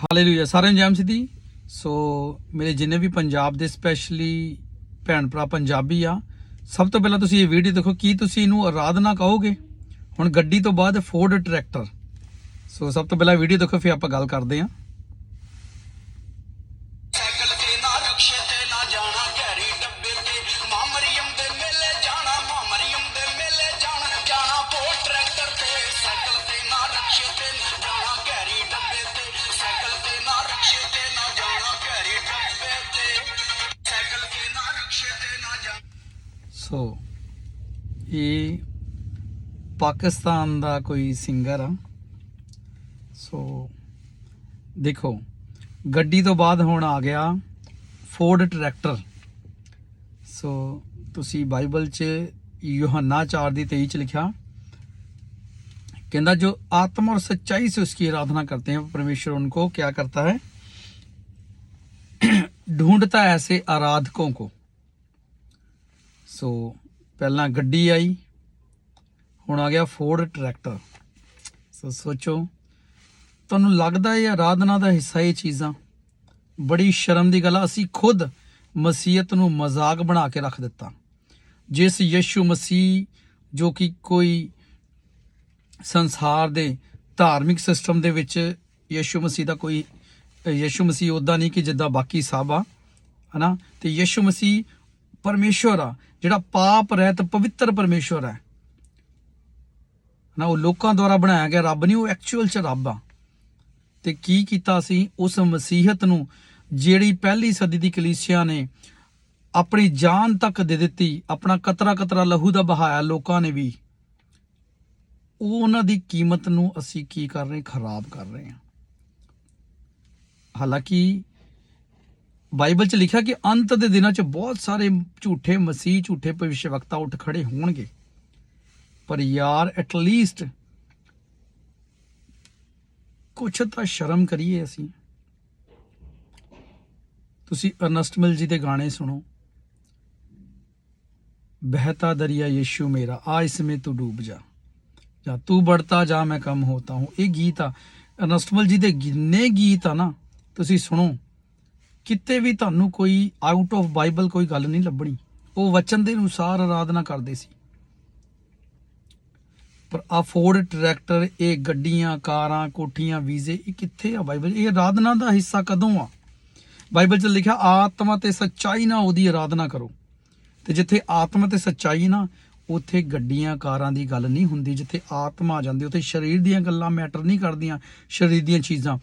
Hallelujah ਸਾਰਿਆਂ ਨੂੰ jam ਸਿੱਧੀ ਸੋ ਮੇਰੇ ਜਿੰਨੇ ਵੀ ਪੰਜਾਬ ਦੇ ਸਪੈਸ਼ਲੀ ਭੈਣ ਭਰਾ ਪੰਜਾਬੀ ਆ, ਸਭ ਤੋਂ ਪਹਿਲਾਂ ਤੁਸੀਂ ਇਹ ਵੀਡੀਓ ਦੇਖੋ ਕੀ ਤੁਸੀਂ ਇਹਨੂੰ ਆਰਾਧਨਾ ਕਹੋਗੇ। ਹੁਣ ਗੱਡੀ ਤੋਂ ਬਾਅਦ ਫੋਰਡ ਟਰੈਕਟਰ ਸੋ ਸਭ ਤੋਂ ਪਹਿਲਾਂ ਵੀਡੀਓ ਦੇਖੋ, ਫਿਰ ਆਪਾਂ ਗੱਲ ਕਰਦੇ ਹਾਂ। ਸੋ ਇਹ ਪਾਕਿਸਤਾਨ ਦਾ ਕੋਈ ਸਿੰਗਰ ਆ ਸੋ ਦੇਖੋ ਗੱਡੀ ਤੋਂ ਬਾਅਦ ਹੁਣ ਆ ਗਿਆ ਫੋਰਡ ਟਰੈਕਟਰ ਸੋ ਤੁਸੀਂ ਬਾਈਬਲ 'ਚ ਯੋਹੰਨਾ 4 ਦੀ 23 ਚ ਲਿਖਿਆ कहता जो आत्मा और सच्चाई से उसकी आराधना करते हैं परमेश्वर उनको क्या करता है ढूंढता है ऐसे आराधकों को ਸੋ ਪਹਿਲਾਂ ਗੱਡੀ ਆਈ। ਹੁਣ ਆ ਗਿਆ ਫੋਰਡ ਟਰੈਕਟਰ ਸੋ ਸੋਚੋ, ਤੁਹਾਨੂੰ ਲੱਗਦਾ ਇਹ ਆਰਾਧਨਾ ਦਾ ਹਿੱਸਾ ਇਹ ਚੀਜ਼ਾਂ। ਬੜੀ ਸ਼ਰਮ ਦੀ ਗੱਲ ਆ, ਅਸੀਂ ਖੁਦ ਮਸੀਹਤ ਨੂੰ ਮਜ਼ਾਕ ਬਣਾ ਕੇ ਰੱਖ ਦਿੱਤਾ। ਜਿਸ ਯਿਸੂ ਮਸੀਹ, ਜੋ ਕਿ ਕੋਈ ਸੰਸਾਰ ਦੇ ਧਾਰਮਿਕ ਸਿਸਟਮ ਦੇ ਵਿੱਚ ਯਿਸੂ ਮਸੀਹ ਦਾ ਕੋਈ, ਯਿਸੂ ਮਸੀਹ ਉਦਾਂ ਨਹੀਂ ਕਿ ਜਿੱਦਾਂ ਬਾਕੀ ਸਭ ਆ, ਹਨਾ? ਤੇ ਯਿਸੂ ਮਸੀਹ ਪਰਮੇਸ਼ਵਰ ਆ, ਜਿਹੜਾ ਪਾਪ ਰਹਿਤ ਪਵਿੱਤਰ ਪਰਮੇਸ਼ਵਰ ਹੈ। ਨਾ ਉਹ ਲੋਕਾਂ ਦੁਆਰਾ ਬਣਾਇਆ ਗਿਆ ਰੱਬ ਨਹੀਂ, ਉਹ ਐਕਚੁਅਲ ਚ ਰੱਬ ਆ। ਤੇ ਕੀ ਕੀਤਾ ਸੀ? ਉਸ ਮਸੀਹਤ ਨੂੰ, ਜਿਹੜੀ ਪਹਿਲੀ ਸਦੀ ਦੀ ਕਲੀਸਿਆ ਨੇ ਆਪਣੀ ਜਾਨ ਤੱਕ ਦੇ ਦਿੱਤੀ, ਆਪਣਾ ਕਤਰਾ ਕਤਰਾ ਲਹੂ ਦਾ ਬਹਾਇਆ ਲੋਕਾਂ ਨੇ ਵੀ, ਉਹ ਉਹਨਾਂ ਦੀ ਕੀਮਤ ਨੂੰ ਅਸੀਂ ਕੀ ਕਰ ਰਹੇ? ਖਰਾਬ ਕਰ ਰਹੇ ਹਾਂ। ਹਾਲਾਂਕਿ ਬਾਈਬਲ 'ਚ ਲਿਖਿਆ ਕਿ ਅੰਤ ਦੇ ਦਿਨਾਂ 'ਚ ਬਹੁਤ ਸਾਰੇ ਝੂਠੇ ਮਸੀਹ, ਝੂਠੇ ਭਵਿਸ਼ਵਕਤਾ ਉੱਠ ਖੜੇ ਹੋਣਗੇ। ਪਰ ਯਾਰ ਐਟ ਲੀਸਟ ਕੁਛ ਤਾਂ ਸ਼ਰਮ ਕਰੀਏ ਅਸੀਂ। ਤੁਸੀਂ ਅਰਨਸਟ ਮਿਲ ਜੀ ਦੇ ਗਾਣੇ ਸੁਣੋ। ਬਹਿਤਾ ਦਰਿਆ ਯੀਸ਼ੂ ਮੇਰਾ, ਆ ਇਸ ਵਿੱਚ ਤੂੰ ਡੂਬ ਜਾ। ਜਾਂ ਤੂੰ ਬੜਤਾ ਜਾ, ਮੈਂ ਕਮ ਹੋਤਾ ਹੂੰ। ਇਹ ਗੀਤ ਆ। ਅਰਨਸਟ ਮਿਲ ਜੀ ਦੇ ਗਿੰਨੇ ਗੀਤ ਆ ਨਾ, ਤੁਸੀਂ ਸੁਣੋ। ਕਿਤੇ ਵੀ ਤੁਹਾਨੂੰ ਕੋਈ ਆਊਟ ਆਫ ਬਾਈਬਲ ਕੋਈ ਗੱਲ ਨਹੀਂ ਲੱਭਣੀ। ਉਹ ਵਚਨ ਦੇ ਅਨੁਸਾਰ ਆਰਾਧਨਾ ਕਰਦੇ ਸੀ। ਪਰ ਆ ਫੋਰਡ ਟਰੈਕਟਰ ਇਹ ਗੱਡੀਆਂ, ਕਾਰਾਂ, ਕੋਠੀਆਂ, ਵੀਜ਼ੇ, ਇਹ ਕਿੱਥੇ ਆ ਬਾਈਬਲ ਇਹ ਆਰਾਧਨਾ ਦਾ ਹਿੱਸਾ ਕਦੋਂ ਆ? ਬਾਈਬਲ 'ਚ ਲਿਖਿਆ, ਆਤਮਾ ਤੇ ਸੱਚਾਈ ਨਾਲ ਉਹਦੀ ਆਰਾਧਨਾ ਕਰੋ। ਤੇ ਜਿੱਥੇ ਆਤਮਾ ਤੇ ਸੱਚਾਈ ਨਾ, ਉੱਥੇ ਗੱਡੀਆਂ, ਕਾਰਾਂ ਦੀ ਗੱਲ ਨਹੀਂ ਹੁੰਦੀ। ਜਿੱਥੇ ਆਤਮਾ ਆ ਜਾਂਦੀ, ਉੱਥੇ ਸਰੀਰ ਦੀਆਂ ਗੱਲਾਂ ਮੈਟਰ ਨਹੀਂ ਕਰਦੀਆਂ, ਸਰੀਰ ਦੀਆਂ ਚੀਜ਼ਾਂ।